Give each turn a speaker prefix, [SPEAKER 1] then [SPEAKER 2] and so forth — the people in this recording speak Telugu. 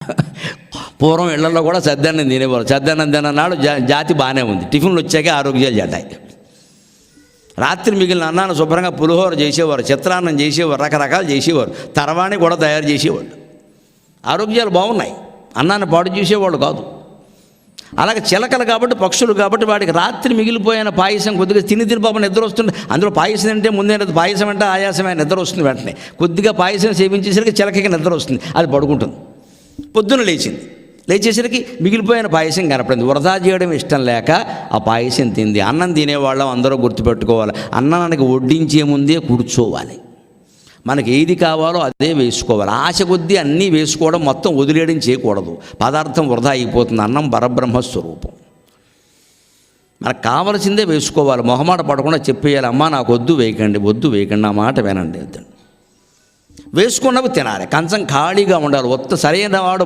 [SPEAKER 1] పూర్వం ఇళ్ళలో కూడా సద్దన్నం తినేవారు. సద్దన్నం తిననాడు జా జాతి బాగానే ఉంది. టిఫిన్లు వచ్చాక ఆరోగ్యాలు చేటాయి రాత్రి మిగిలిన అన్నాన్ని శుభ్రంగా పులిహోర చేసేవారు చిత్రాన్నం చేసేవారు రకరకాలు చేసేవారు తర్వాణి కూడా తయారు చేసేవాళ్ళు. ఆరోగ్యాలు బాగున్నాయి. అన్నాన్ని పాడు చేసేవాళ్ళు కాదు. అలాగే చిలకలు కాబట్టి పక్షులు కాబట్టి వాడికి రాత్రి మిగిలిపోయిన పాయసం కొద్దిగా తిని తిని పాపం నిద్ర వస్తుంది. అందులో పాయసం అంటే ముందే పాయసం అంటే ఆయాసమైన నిద్ర వస్తుంది వెంటనే. కొద్దిగా పాయసం సేవించేసరికి చిలకకి నిద్ర వస్తుంది. అది పడుకుంటుంది. పొద్దున లేచింది. లేచేసరికి మిగిలిపోయిన పాయసం కనపడింది. వృధా చేయడం ఇష్టం లేక ఆ పాయసం తింది. అన్నం తినేవాళ్ళం అందరూ గుర్తుపెట్టుకోవాలి. అన్నానికి వడ్డించే ముందే కూర్చోవాలి. మనకి ఏది కావాలో అదే వేసుకోవాలి. ఆశ కొద్దీ అన్నీ వేసుకోవడం మొత్తం వదిలేయడం చేయకూడదు. పదార్థం వృధా అయిపోతుంది. అన్నం పరబ్రహ్మ స్వరూపం. మనకు కావలసిందే వేసుకోవాలి. మొహమాట పడకుండా చెప్పేయాలి. అమ్మా నాకు వద్దు వేయకండి వద్దు వేయకండి. ఆ మాట వినండి వద్దండి వేసుకున్నవి తినాలి. కంచం ఖాళీగా ఉండాలి. ఒత్త సరైన వాడు